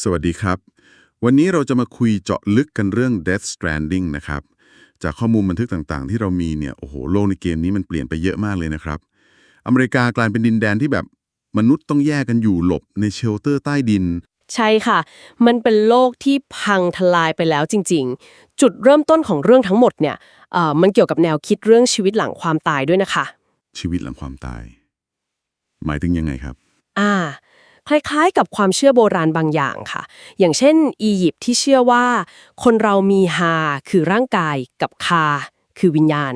สวัสดีครับ วันนี้เราจะมาคุยเจาะลึกกันเรื่อง Death Stranding นะครับ จากข้อมูลบันทึกต่างๆ ที่เรามีเนี่ย โอ้โห โลกในเกมนี้มันเปลี่ยนไปเยอะมากเลยนะครับ อเมริกากลายเป็นดินแดนที่แบบมนุษย์ต้องแยกกันอยู่หลบในเชลเตอร์ใต้ดิน ใช่ค่ะ มันเป็นโลกที่พังทลายไปแล้วจริง ๆ จุดเริ่มต้นของเรื่องทั้งหมดเนี่ยเอ่อมันเกี่ยวกับแนวคิดเรื่องชีวิตหลังความตายด้วยนะคะ ชีวิตหลังความตาย หมายถึงยังไงครับ อ่า คล้ายๆ กับความเชื่อโบราณบางอย่างค่ะ อย่างเช่น อียิปต์ที่เชื่อว่า คนเรามีฮาคือร่างกายกับคา คือวิญญาณ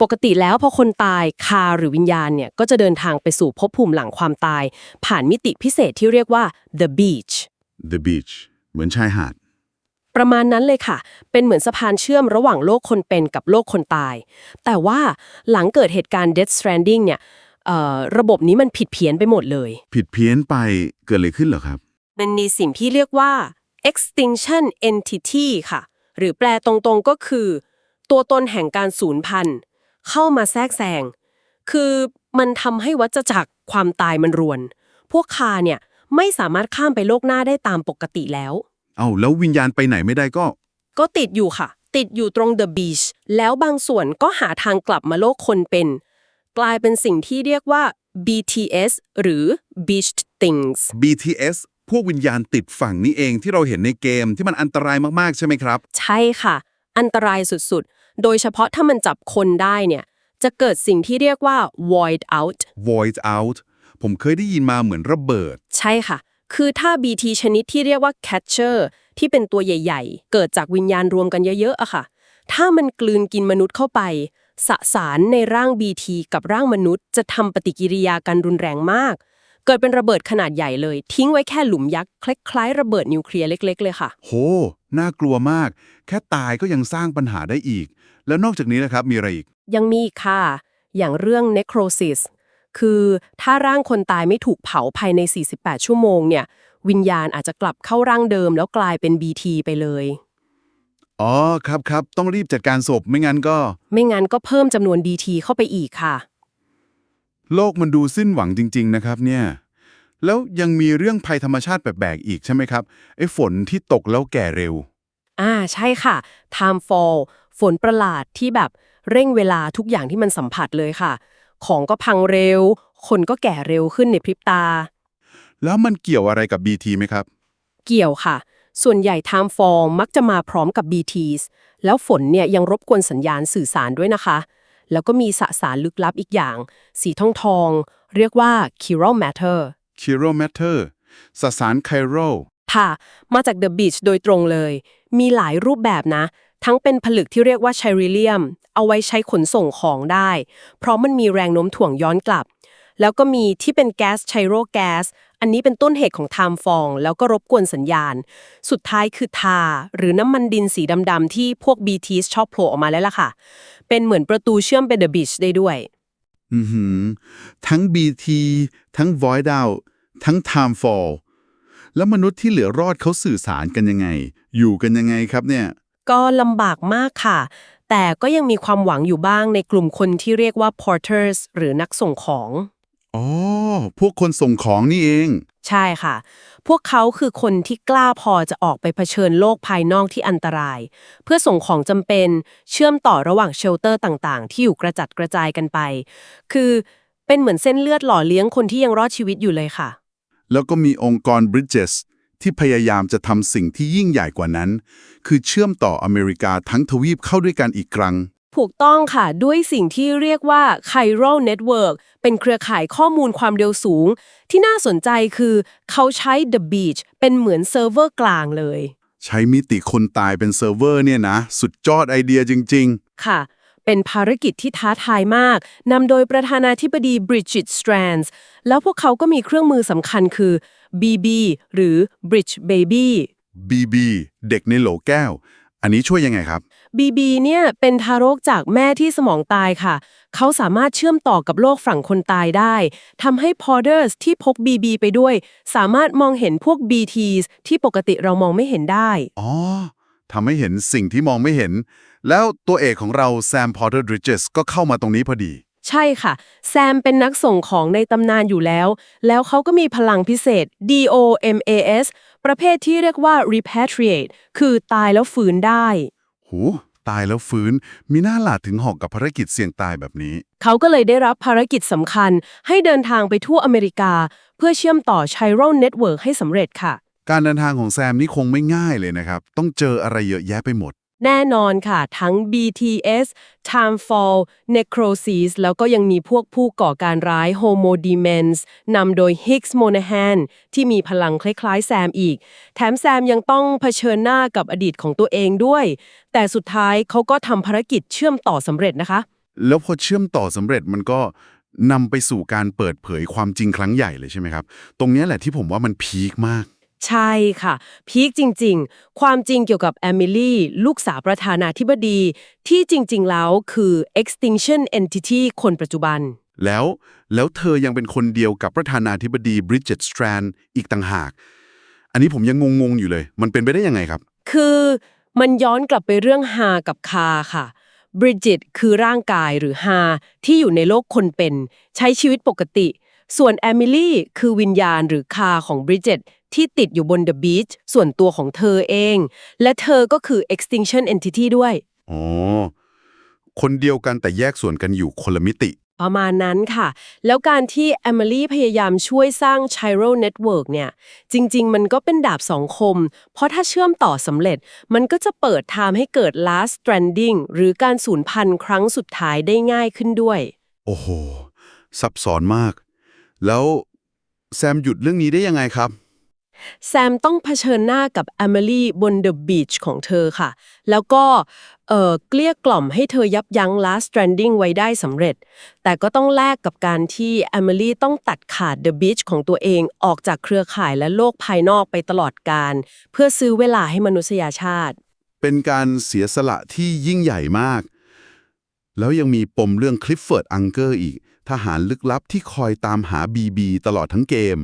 ปกติแล้วพอคนตายคาหรือวิญญาณเนี่ยก็จะเดินทางไปสู่ภพภูมิหลังความตาย ผ่านมิติพิเศษที่เรียกว่า the beach The Beach เหมือนชายหาดประมาณนั้นเลยค่ะ เป็นเหมือนสะพานเชื่อมระหว่างโลกคนเป็นกับโลกคนตาย แต่ว่าหลังเกิดเหตุการณ์ Death Stranding เนี่ยเอ่อ ระบบนี้มันผิดเพี้ยนไปหมดเลย ผิดเพี้ยนไปเกิดอะไรขึ้นเหรอครับ มันมีสิ่งที่เรียกว่า extinction entity ค่ะ หรือแปลตรงๆก็คือ ตัวตนแห่งการสูญพันธุ์ เข้ามาแทรกแซง คือมันทำให้วัฏจักรความตายมันรวน พวกคาเนี่ยไม่สามารถข้ามไปโลกหน้าได้ตามปกติแล้ว เอาแล้ววิญญาณไปไหนไม่ได้ก็ ก็ติดอยู่ค่ะ ติดอยู่ตรง The Beach แล้วบางส่วนก็หาทางกลับมาโลกคนเป็น กลายเป็นสิ่งที่เรียกว่า BTS หรือ Beach Things BTS พวกวิญญาณติดฝั่งนี้เองที่เราเห็นในเกมที่มันอันตรายมากๆ ใช่ไหมครับ ใช่ค่ะ อันตรายสุดๆ โดยเฉพาะถ้ามันจับคนได้เนี่ย จะเกิดสิ่งที่เรียกว่า void out Void Out ผมเคยได้ยินมาเหมือนระเบิด ใช่ค่ะ คือถ้า BT ชนิดที่เรียกว่า catcher ที่เป็นตัวใหญ่ ๆ เกิดจากวิญญาณรวมกันเยอะๆอะค่ะ ถ้ามันกลืนกินมนุษย์เข้าไป สสารในร่าง BT กับร่างมนุษย์ จะทำปฏิกิริยากันรุนแรงมาก เกิดเป็นระเบิดขนาดใหญ่เลย ทิ้งไว้แค่หลุมยักษ์คล้ายๆระเบิดนิวเคลียร์เล็ก ๆ เลยค่ะ โห น่ากลัวมาก แค่ตายก็ยังสร้างปัญหาได้อีก แล้วนอกจากนี้นะครับมีอะไรอีก ยังมีอีกค่ะ อย่างเรื่อง necrosis คือถ้าร่างคนตายไม่ถูกเผาภายใน 48 ชั่วโมงเนี่ย วิญญาณอาจจะกลับเข้าร่างเดิมแล้วกลายเป็น BT ไปเลย อ๋อครับครับต้องรีบจัดการศพไม่งั้นก็ ไม่งั้นก็เพิ่มจำนวน BT เข้าไปอีกค่ะ โลกมันดูสิ้นหวังจริง ๆ นะครับเนี่ย แล้วยังมีเรื่องภัยธรรมชาติแปลกๆอีกใช่ไหมครับไอ้ฝนที่ตกแล้วแก่เร็ว อ่าใช่ค่ะ time fall ฝนประหลาดที่แบบเร่งเวลาทุกอย่างที่มันสัมผัสเลยค่ะ ของก็พังเร็ว คนก็แก่เร็วขึ้นในพริบตา แล้วมันเกี่ยวอะไรกับ BT ไหมครับ เกี่ยวค่ะ ส่วนใหญ่ time fall มักจะมาพร้อมกับ BTs แล้วฝนเนี่ยยังรบกวนสัญญาณสื่อสารด้วยนะคะ แล้วก็มีสสารลึกลับอีกอย่าง สีทองทองๆเรียกว่า chiral matter Chiral Matter สสารไคโรค่ะ มาจาก The Beach โดยตรงเลย มีหลายรูปแบบนะ ทั้งเป็นผลึกที่เรียกว่าไชริเลียม เอาไว้ใช้ขนส่งของได้ เพราะมันมีแรงโน้มถ่วงย้อนกลับ แล้วก็มีที่เป็นแก๊สไชโรแก๊ส อันนี้เป็นต้นเหตุของไทม์ฟอง แล้วก็รบกวนสัญญาณ สุดท้ายคือทา หรือน้ำมันดินสีดำๆที่พวก BTs ชอบโผล่ออกมาแล้วล่ะค่ะ เป็นเหมือนประตูเชื่อมไป The Beach ได้ด้วย อือหือทั้ง BT ทั้ง Void Out ทั้ง Time Fall แล้วมนุษย์ที่เหลือรอดเขาสื่อสารกันยังไง อยู่กันยังไงครับเนี่ย ก็ลำบากมากค่ะ แต่ก็ยังมีความหวังอยู่บ้างในกลุ่มคนที่เรียกว่า porters หรือนักส่งของ อ๋อ พวกคนส่งของนี่เอง ใช่ค่ะ พวกเขาคือคนที่กล้าพอจะออกไปเผชิญโลกภายนอกที่อันตราย เพื่อส่งของจำเป็นเชื่อมต่อระหว่างเชลเตอร์ต่างๆ ที่อยู่กระจัดกระจายกันไป คือเป็นเหมือนเส้นเลือดหล่อเลี้ยงคนที่ยังรอดชีวิตอยู่เลยค่ะ แล้วก็มีองค์กร Bridges ที่พยายามจะทำสิ่งที่ยิ่งใหญ่กว่านั้น คือเชื่อมต่ออเมริกาทั้งทวีปเข้าด้วยกันอีกครั้ง ถูกต้องค่ะ ด้วยสิ่งที่เรียกว่า Chiral Network เป็นเครือข่ายข้อมูลความเร็วสูง ที่น่าสนใจคือเขาใช้ The Beach เป็นเหมือนเซิร์ฟเวอร์กลางเลย ใช้มิติคนตายเป็นเซิร์ฟเวอร์เนี่ยนะ สุดยอดไอเดียจริงค่ะ เป็นภารกิจที่ท้าทายมาก นำโดยประธานาธิบดี Bridget Strands แล้วพวกเขาก็มีเครื่องมือสำคัญคือ BB หรือ Bridge Baby ๆ BB เด็กในโหลแก้ว อันนี้ช่วยยังไงครับ BB เนี่ยเป็นทารกจากแม่ที่สมองตายค่ะ เขาสามารถเชื่อมต่อกับโลกฝั่งคนตายได้ทำให้ Porters ที่พก BB ไปด้วย สามารถมองเห็นพวก BTs ที่ปกติเรามองไม่เห็นได้ อ๋อทำให้เห็นสิ่งที่มองไม่เห็น แล้วตัวเอกของเราแซมพอร์เตอร์ดริ g เจสก็เข้ามาตรงนี้พอดี ใช่ค่ะ แซมเป็นนักส่งของในตำนานอยู่แล้ว แล้วเขาก็มีพลังพิเศษ DOMAS ประเภทที่เรียกว่า repatriate คือตายแล้วฟื้นได้ หูตายแล้วฟื้น มีหน้าหลาดถึงหอกกับภารกิจเสี่ยงตายแบบนี้ เขาก็เลยได้รับภารกิจสำคัญ ให้เดินทางไปทั่วอเมริกา เพื่อเชื่อมต่อ Chiral Network ให้สำเร็จค่ะ การเดินทางของแซมนี่คงไม่ง่ายเลยนะครับ ต้องเจออะไรเยอะแยะไปหมด แน่นอนค่ะ ทั้ง BTS Timefall Necrosis แล้วก็ยังมีพวกผู้ก่อการร้าย Homo Demens นำโดย Higgs Monahan ที่มีพลังคล้ายๆแซมอีก แถมแซมยังต้องเผชิญหน้ากับอดีตของตัวเองด้วย แต่สุดท้ายเขาก็ทำภารกิจเชื่อมต่อสำเร็จนะคะ แล้วพอเชื่อมต่อสำเร็จมันก็นำไปสู่การเปิดเผยความจริงครั้งใหญ่เลยใช่ไหมครับ ตรงนี้แหละที่ผมว่ามันพีคมาก ใช่ค่ะ พีคจริง ๆ ความจริงเกี่ยวกับแอมิลี่ ลูกสาวประธานาธิบดี ที่จริง ๆ แล้วคือ extinction entity คนปัจจุบัน แล้วแล้วเธอยังเป็นคนเดียวกับประธานาธิบดีบริดเจตสแตรนอีกต่างหาก อันนี้ผมยังงง ๆ อยู่เลย มันเป็นไปได้ยังไงครับ คือมันย้อนกลับไปเรื่องฮากับคาค่ะบริจิตคือร่างกายหรือฮาที่อยู่ในโลกคนเป็น ใช้ชีวิตปกติ ส่วนแอมิลี่คือวิญญาณหรือคาของบริจิต ที่ติดอยู่บนเดอะบีชส่วนตัวของเธอเอง และเธอก็คือ extinction entity ด้วย อ๋อ คนเดียวกันแต่แยกส่วนกันอยู่คนละมิติ ประมาณนั้นค่ะ แล้วการที่แอมิลี่พยายามช่วยสร้าง Chiral Network เนี่ย จริง ๆ มันก็เป็นดาบสองคม เพราะถ้าเชื่อมต่อสำเร็จ มันก็จะเปิดทางให้เกิด last stranding หรือการสูญพันธุ์ครั้งสุดท้ายได้ง่ายขึ้นด้วย โอ้โห ซับซ้อนมาก แล้วแซมหยุดเรื่องนี้ได้ยังไงครับ แซมต้องเผชิญหน้ากับแอมิลี่บนเดอะบีชของเธอค่ะ แล้วก็เกลี้ยกล่อมให้เธอยับยั้ง last stranding ไว้ได้สำเร็จ แต่ก็ต้องแลกกับการที่แอมิลี่ต้องตัดขาดเดอะบีชของตัวเองออกจากเครือข่ายและโลกภายนอกไปตลอดการ เพื่อซื้อเวลาให้มนุษยชาติ เป็นการเสียสละที่ยิ่งใหญ่มาก แล้วยังมีปมเรื่องคลิฟเฟิร์ดอังเกอร์อีก ทหารลึกลับที่คอยตามหาบีบีตลอดทั้งเกม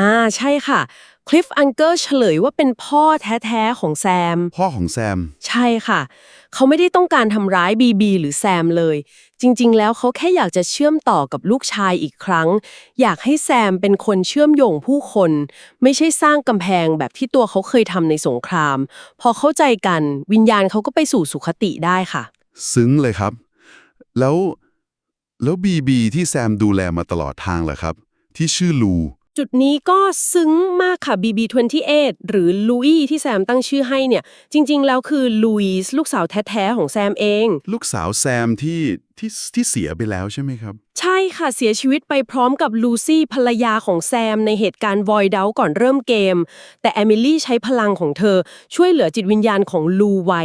อ่าใช่ค่ะ คลิฟอังเกอร์เฉลยว่าเป็นพ่อแท้ๆของแซม พ่อของแซม ใช่ค่ะ เขาไม่ได้ต้องการทำร้ายบีบีหรือแซมเลย จริงๆ แล้วเขาแค่อยากจะเชื่อมต่อกับลูกชายอีกครั้ง อยากให้แซมเป็นคนเชื่อมโยงผู้คน ไม่ใช่สร้างกำแพงแบบที่ตัวเขาเคยทำในสงคราม พอเข้าใจกันวิญญาณเขาก็ไปสู่สุขติได้ค่ะ ซึ้งเลยครับ แล้วแล้วบีบีที่แซมดูแลมาตลอดทางเหรอครับ ที่ชื่อลู จุดนี้ก็ซึ้งมากค่ะ BB28 หรือลุยที่แซมตั้งชื่อให้เนี่ย จริง ๆ แล้วคือลุยส์ลูกสาวแท้ๆของแซมเอง ลูกสาวแซมที่ที่ที่เสียไปแล้วใช่ไหมครับ ใช่ค่ะเสียชีวิตไปพร้อมกับลูซี่ภรรยาของแซมในเหตุการณ์ Void o u t ก่อนเริ่มเกม แต่แอมิลี่ใช้พลังของเธอ ช่วยเหลือจิตวิญญาณของลูไว้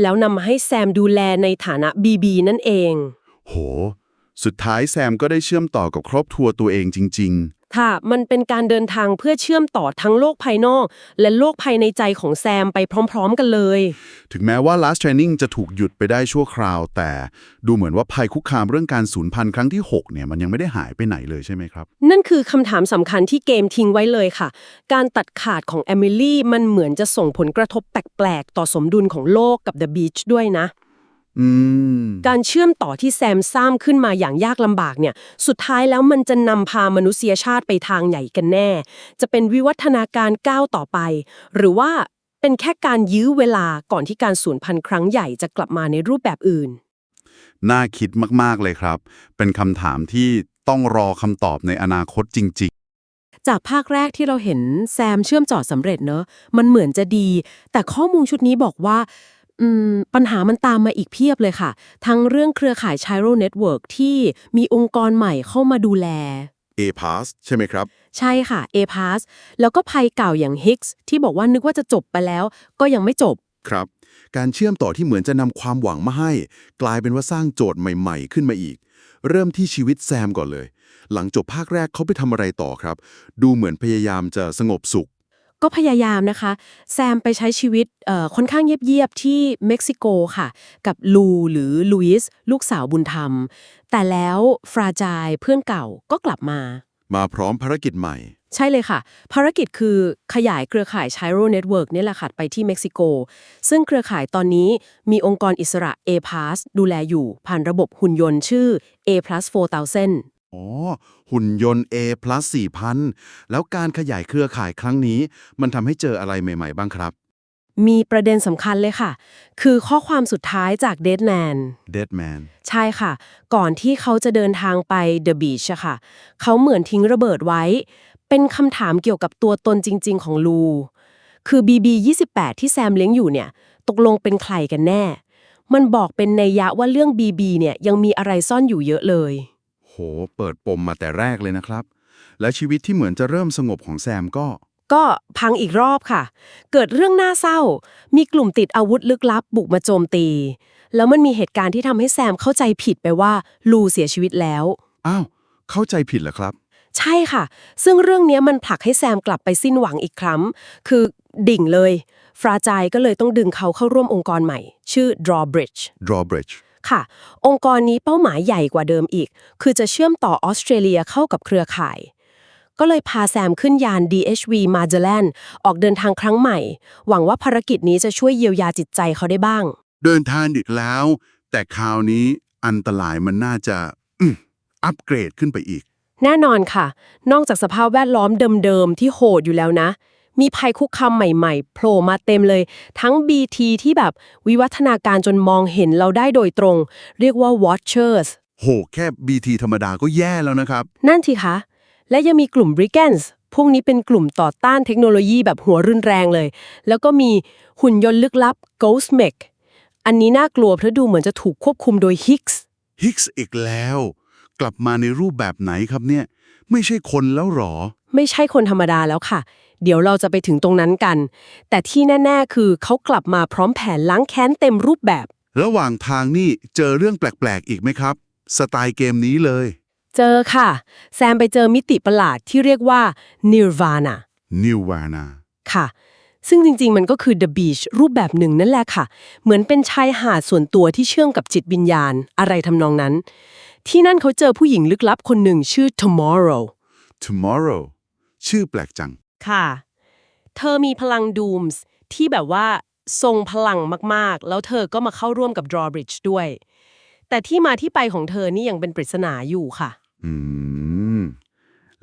แล้วนำมาให้แซมดูแลในฐานะบีบีนั่นเอง โห สุดท้ายแซมก็ได้เชื่อมต่อกับครอบครัวตัวเองจริง ค่ะ มันเป็นการเดินทางเพื่อเชื่อมต่อทั้งโลกภายนอก และโลกภายในใจของแซมไปพร้อม ๆ กันเลยๆถึงแม้ว่า last training จะถูกหยุดไปได้ชั่วคราว แต่ดูเหมือนว่าภัยคุกคามเรื่องการสูญพันธุ์ครั้งที่ 6 เนี่ย มันยังไม่ได้หายไปไหนเลยใช่ไหมครับ นั่นคือคำถามสำคัญที่เกมทิ้งไว้เลยค่ะ การตัดขาดของแอมิลี่มันเหมือนจะส่งผลกระทบแปลกๆต่อสมดุลของโลกกับ The Beach ด้วยนะ อืม การเชื่อมต่อที่แซมสร้างขึ้นมาอย่างยากลำบากเนี่ย สุดท้ายแล้วมันจะนำพามนุษยชาติไปทางไหนกันแน่ จะเป็นวิวัฒนาการก้าวต่อไป หรือว่าเป็นแค่การยื้อเวลาก่อนที่การสูญพันธุ์ครั้งใหญ่จะกลับมาในรูปแบบอื่น น่าคิดมาก ๆ เลยครับ เป็นคำถามที่ต้องรอคำตอบในอนาคตจริง จากภาคแรกที่เราเห็นแซมเชื่อมจอดสำเร็จเนอะมันเหมือนจะดี แต่ข้อมูลชุดนี้บอกว่าอืม ปัญหามันตามมาอีกเพียบเลยค่ะ ทั้งเรื่องเครือข่าย Chiral Network ที่มีองค์กรใหม่เข้ามาดูแลๆ A pass ใช่ไหมครับ ใช่ค่ะ A-Pass แล้วก็ภัยเก่าอย่าง Higgs ที่บอกว่านึกว่าจะจบไปแล้ว ก็ยังไม่จบครับ การเชื่อมต่อที่เหมือนจะนำความหวังมาให้ กลายเป็นว่าสร้างโจทย์ใหม่ ๆ ขึ้นมาอีก เริ่มที่ชีวิตแซมก่อนเลย หลังจบภาคแรกเขาไปทำอะไรต่อครับ ดูเหมือนพยายามจะสงบสุข ก็พยายามนะคะ แซมไปใช้ชีวิตเอ่อค่อนข้างเยียบๆ ที่เม็กซิโกค่ะ กับลูหรือลุยส์ลูกสาวบุญธรรม แต่แล้วฟราจายเพื่อนเก่าก็กลับมา มาพร้อมภารกิจใหม่ ใช่เลยค่ะ ภารกิจคือขยายเครือข่าย Chiro Network เนี่ยแหละค่ะไปที่เม็กซิโก ซึ่งเครือข่ายตอนนี้มีองค์กรอิสระ A-Pass ดูแลอยู่ผ่านระบบหุ่นยนต์ชื่อ A plus 4000 อ๋อ หุ่นยนต์ A plus 4,000 แล้วการขยายเครือข่ายครั้งนี้ มันทำให้เจออะไรใหม่ ๆ บ้างครับ มีประเด็นสำคัญเลยค่ะ คือข้อความสุดท้ายจาก Deadman Deadman ใช่ค่ะ ก่อนที่เขาจะเดินทางไป The Beach อะค่ะ เขาเหมือนทิ้งระเบิดไว้ เป็นคำถามเกี่ยวกับตัวตนจริง ๆ ของลู คือ BB 28ที่แซมเลี้ยงอยู่เนี่ย ตกลงเป็นใครกันแน่ มันบอกเป็นนัยยะว่าเรื่อง BB เนี่ยยังมีอะไรซ่อนอยู่เยอะเลย โห เปิดปมมาแต่แรกเลยนะครับ และชีวิตที่เหมือนจะเริ่มสงบของแซมก็ ก็พังอีกรอบค่ะ เกิดเรื่องน่าเศร้า มีกลุ่มติดอาวุธลึกลับ บุกมาโจมตี แล้วมันมีเหตุการณ์ที่ทำให้แซมเข้าใจผิดไปว่าลูเสียชีวิตแล้ว อ้าว เข้าใจผิดเหรอครับ ใช่ค่ะ ซึ่งเรื่องเนี้ยมันผลักให้แซมกลับไปสิ้นหวังอีกครั้ง คือดิ่งเลย ฟราจายก็เลยต้องดึงเขาเข้าร่วมองค์กรใหม่ ชื่อ Drawbridge drawbridge ค่ะ องค์กรนี้เป้าหมายใหญ่กว่าเดิมอีก คือจะเชื่อมต่อออสเตรเลียเข้ากับเครือข่าย ก็เลยพาแซมขึ้นยาน DHV Magellan ออกเดินทางครั้งใหม่ หวังว่าภารกิจนี้จะช่วยเยียวยาจิตใจเขาได้บ้าง เดินทางอีกแล้ว แต่คราวนี้อันตรายมันน่าจะอืมอัปเกรดขึ้นไปอีก แน่นอนค่ะ นอกจากสภาพแวดล้อมเดิมๆที่โหดอยู่แล้วนะ มีภัยคุกคามใหม่ๆโผล่มาเต็มเลย ทั้ง BT ที่แบบวิวัฒนาการจนมองเห็นเราได้โดยตรง เรียกว่า Watchers โห แค่ BT ธรรมดาก็แย่แล้วนะครับ นั่นทีคะ และยังมีกลุ่ม Brigands พวกนี้เป็นกลุ่มต่อต้านเทคโนโลยีแบบหัวรุนแรงเลย แล้วก็มีหุ่นยนต์ลึกลับ Ghost Mech อันนี้น่ากลัวเพราะดูเหมือนจะถูกควบคุมโดย Higgs ฮิกส์อีกแล้ว กลับมาในรูปแบบไหนครับเนี่ย ไม่ใช่คนแล้วหรอ ไม่ใช่คนธรรมดาแล้วค่ะ เดี๋ยวเราจะไปถึงตรงนั้นกัน แต่ที่แน่ ๆ คือเขากลับมาพร้อมแผนล้างแค้นเต็มรูปแบบ ระหว่างทางนี่เจอเรื่องแปลก ๆ อีกไหมครับ สไตล์เกมนี้เลย เจอค่ะ แซมไปเจอมิติประหลาดที่เรียกว่า Nirvana นิววานาค่ะซึ่งจริง ๆ มันก็คือ The Beach รูปแบบหนึ่งนั่นแหละค่ะ เหมือนเป็นชายหาดส่วนตัวที่เชื่อมกับจิตวิญญาณ อะไรทำนองนั้น ที่นั่นเขาเจอผู้หญิงลึกลับคนหนึ่งชื่อ Tomorrow tomorrow ชื่อแปลกจัง ค่ะ เธอมีพลัง Dooms ที่แบบว่าทรงพลังมากๆ แล้วเธอก็มาเข้าร่วมกับ Drawbridge ด้วย แต่ที่มาที่ไปของเธอนี่ยังเป็นปริศนาอยู่ค่ะ อืม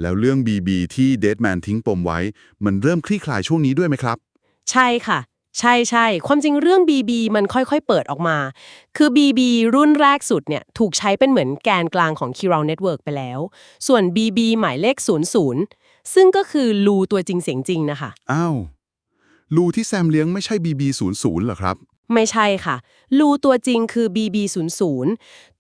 แล้วเรื่อง BB ที่เดดแมนทิ้งปมไว้ มันเริ่มคลี่คลายช่วงนี้ด้วยไหมครับ ใช่ค่ะ ใช่ใช่ความจริงเรื่อง BB มันค่อยๆ เปิดออกมา คือ BB รุ่นแรกสุดเนี่ยถูกใช้เป็นเหมือนแกนกลางของ k i r a l Network ไปแล้ว ส่วน BB หมายเลข 00 ซึ่งก็คือลูตัวจริงเสียงจริงนะคะ อ้าว ลูที่แซมเลี้ยงไม่ใช่ BB 0 0 เหรอครับ ไม่ใช่ค่ะ ลูตัวจริงคือ BB00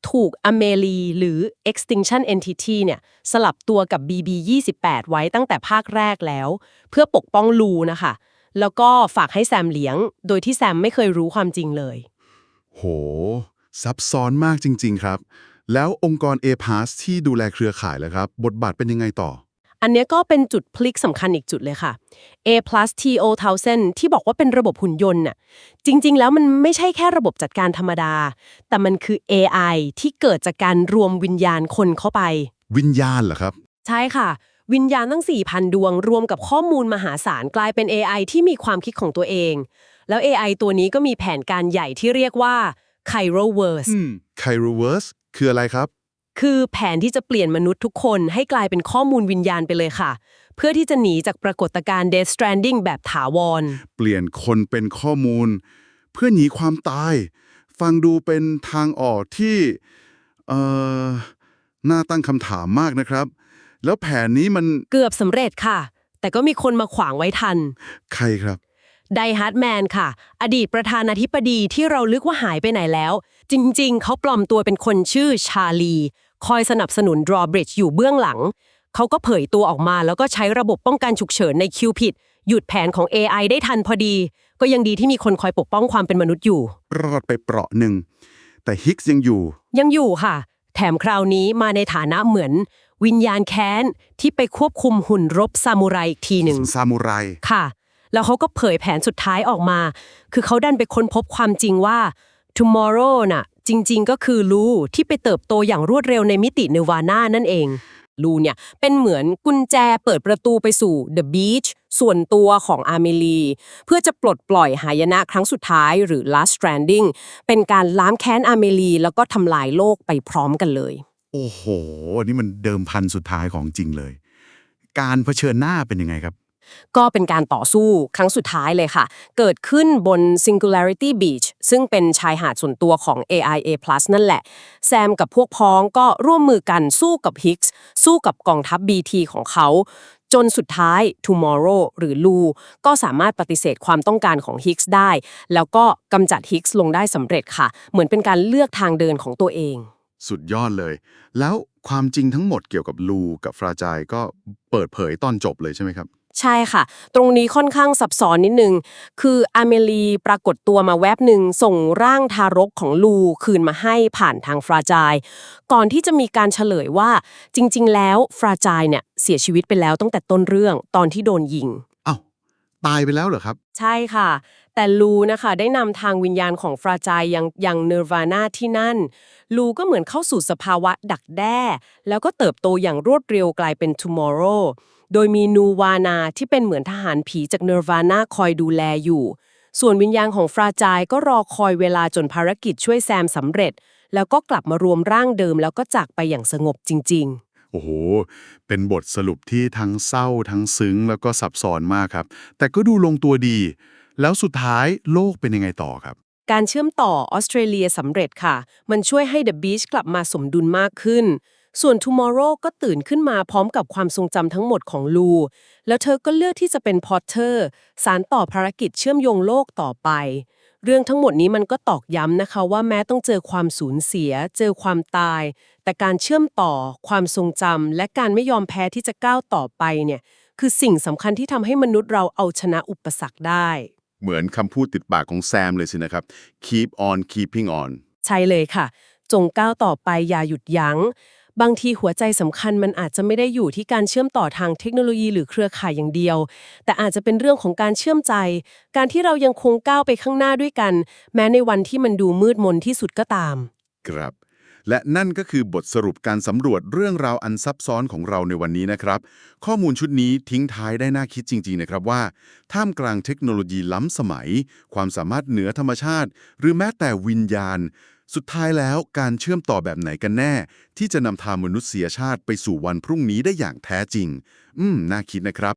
ถูกอเมลีหรือ Extinction Entity เนี่ย สลับตัวกับ BB28 ไว้ตั้งแต่ภาคแรกแล้ว เพื่อปกป้องลูนะคะ แล้วก็ฝากให้แซมเลี้ยง โดยที่แซมไม่เคยรู้ความจริงเลย โห ซับซ้อนมากจริง ๆ ครับ แล้วองค์กร A-Pass ที่ดูแลเครือข่ายแล้วครับ บทบาทเป็นยังไงต่อ อันเนี้ยก็เป็นจุดพลิกสำคัญอีกจุดเลยค่ะ A plus TO 1000ที่บอกว่าเป็นระบบหุ่นยนต์น่ะ จริง ๆ แล้วมันไม่ใช่แค่ระบบจัดการธรรมดา แต่มันคือ AI ที่เกิดจากการรวมวิญญาณคนเข้าไป วิญญาณเหรอครับ ใช่ค่ะ วิญญาณตั้ง 4,000 ดวง รวมกับข้อมูลมหาศาลกลายเป็น AI ที่มีความคิดของตัวเอง แล้ว AI ตัวนี้ก็มีแผนการใหญ่ที่เรียกว่า Chiroverse อืม Chiroverse คืออะไรครับ คือแผนที่จะเปลี่ยนมนุษย์ทุกคนให้กลายเป็นข้อมูลวิญญาณไปเลยค่ะ เพื่อที่จะหนีจากปรากฏการณ์ Death Stranding แบบถาวร เปลี่ยนคนเป็นข้อมูล เพื่อหนีความตาย ฟังดูเป็นทางออกที่เอ่อน่าตั้งคำถามมากนะครับ แล้วแผนนี้มันเกือบสำเร็จค่ะ แต่ก็มีคนมาขวางไว้ทัน ใครครับ ไดฮาร์ดแมนค่ะ อดีตประธานาธิบดีที่เราลึกว่าหายไปไหนแล้ว จริง ๆ เขาปลอมตัวเป็นคนชื่อชาลี คอยสนับสนุน Drawbridge อยู่เบื้องหลัง เขาก็เผยตัวออกมาแล้วก็ใช้ระบบป้องกันฉุกเฉินในคิวผิดหยุดแผนของ AI ได้ทันพอดี ก็ยังดีที่มีคนคอยปกป้องความเป็นมนุษย์อยู่ รอดไปเปราะหนึ่ง แต่ฮิกส์ยังอยู่ ยังอยู่ค่ะ แถมคราวนี้มาในฐานะเหมือน วิญญาณแค้นที่ไปควบคุมหุ่นรบซามูไรอีกทีหนึ่งซามูไร ค่ะ แล้วเขาก็เผยแผนสุดท้ายออกมา คือเขาดันไปค้นพบความจริงว่า tomorrow น่ะ จริง ๆ ก็คือลูที่ไปเติบโตอย่างรวดเร็วในมิติเนวาน่านั่นเองลูเนี่ยเป็นเหมือนกุญแจเปิดประตูไปสู่ The Beach ส่วนตัวของอาเมลี เพื่อจะปลดปล่อยหายนะครั้งสุดท้ายหรือ Last Stranding เป็นการล้ามแค้นอาเมลี แล้วก็ทำลายโลกไปพร้อมกันเลย โอ้โหนนี้มันเดิมพันสุดท้ายของจริงเลย การเผชิญหน้าเป็นยังไงครับ ก็เป็นการต่อสู้ครั้งสุดท้ายเลยค่ะ เกิดขึ้นบน Singularity Beach ซึ่งเป็นชายหาดส่วนตัวของ AIA Plus นั่นแหละ แซมกับพวกพ้องก็ร่วมมือกันสู้กับฮิกส์สู้กับกองทัพ BT ของเขา จนสุดท้าย Tomorrow หรือลูก็สามารถปฏิเสธความต้องการของฮิกส์ได้ แล้วก็กำจัดฮิกส์ลงได้สำเร็จค่ะ เหมือนเป็นการเลือกทางเดินของตัวเอง สุดยอดเลย แล้วความจริงทั้งหมดเกี่ยวกับลูกับฟราจายก็เปิดเผยตอนจบเลยใช่ไหมครับ ใช่ค่ะ ตรงนี้ค่อนข้างซับซ้อนนิดนึง คืออาเมลีปรากฏตัวมาแวบหนึ่งส่งร่างทารกของลูคืนมาให้ผ่านทางฟราจาย ก่อนที่จะมีการเฉลยว่าจริง ๆ แล้วฟราจายเนี่ยเสียชีวิตไปแล้วตั้งแต่ต้นเรื่องตอนที่โดนยิงเอ้าตายไปแล้วเหรอครับ ใช่ค่ะ แต่ลูนะคะ ได้นำทางวิญญาณของฟราจายยังยังเนร์วานาที่นั่น ลูก็เหมือนเข้าสู่สภาวะดักแด้ แล้วก็เติบโตอย่างรวดเร็วกลายเป็น tomorrow โดยมีนูวานาที่เป็นเหมือนทหารผีจากเนร์วานาคอยดูแลอยู่ ส่วนวิญญาณของฟราจายก็รอคอยเวลาจนภารกิจช่วยแซมสำเร็จ แล้วก็กลับมารวมร่างเดิมแล้วก็จากไปอย่างสงบจริง ๆโอ้โห เป็นบทสรุปที่ทั้งเศร้าทั้งซึ้งแล้วก็ซับซ้อนมากครับ แต่ก็ดูลงตัวดี แล้วสุดท้ายโลกเป็นยังไงต่อครับ การเชื่อมต่อออสเตรเลียสำเร็จค่ะ มันช่วยให้ The Beach กลับมาสมดุลมากขึ้น ส่วน Tomorrow ก็ตื่นขึ้นมาพร้อมกับความทรงจำทั้งหมดของลู แล้วเธอก็เลือกที่จะเป็นพอตเตอร์สารต่อภารกิจเชื่อมโยงโลกต่อไป เรื่องทั้งหมดนี้มันก็ตอกย้ำนะคะว่าแม้ต้องเจอความสูญเสีย เจอความตาย แต่การเชื่อมต่อ ความทรงจำและการไม่ยอมแพ้ที่จะก้าวต่อไปเนี่ยคือสิ่งสำคัญที่ทำให้มนุษย์เราเอาชนะอุปสรรคได้ เหมือนคำพูดติดปากของแซมเลยสินะครับ keep on keeping on ใช่เลยค่ะ จงก้าวต่อไปอย่าหยุดยัง้ง บางทีหัวใจสำคัญมันอาจจะไม่ได้อยู่ที่การเชื่อมต่อทางเทคโนโลยีหรือเครือข่ายอย่างเดียว แต่อาจจะเป็นเรื่องของการเชื่อมใจ การที่เรายังคงก้าวไปข้างหน้าด้วยกัน แม้ในวันที่มันดูมืดมนที่สุดก็ตาม ครับ และนั่นก็คือบทสรุปการสำรวจเรื่องราวอันซับซ้อนของเราในวันนี้นะครับ ข้อมูลชุดนี้ทิ้งท้ายได้น่าคิดจริง ๆ นะครับว่า ท่ามกลางเทคโนโลยีล้ำสมัย ความสามารถเหนือธรรมชาติ หรือแม้แต่วิญญาณ สุดท้ายแล้วการเชื่อมต่อแบบไหนกันแน่ ที่จะนำทางมนุษยชาติไปสู่วันพรุ่งนี้ได้อย่างแท้จริง อืม น่าคิดนะครับ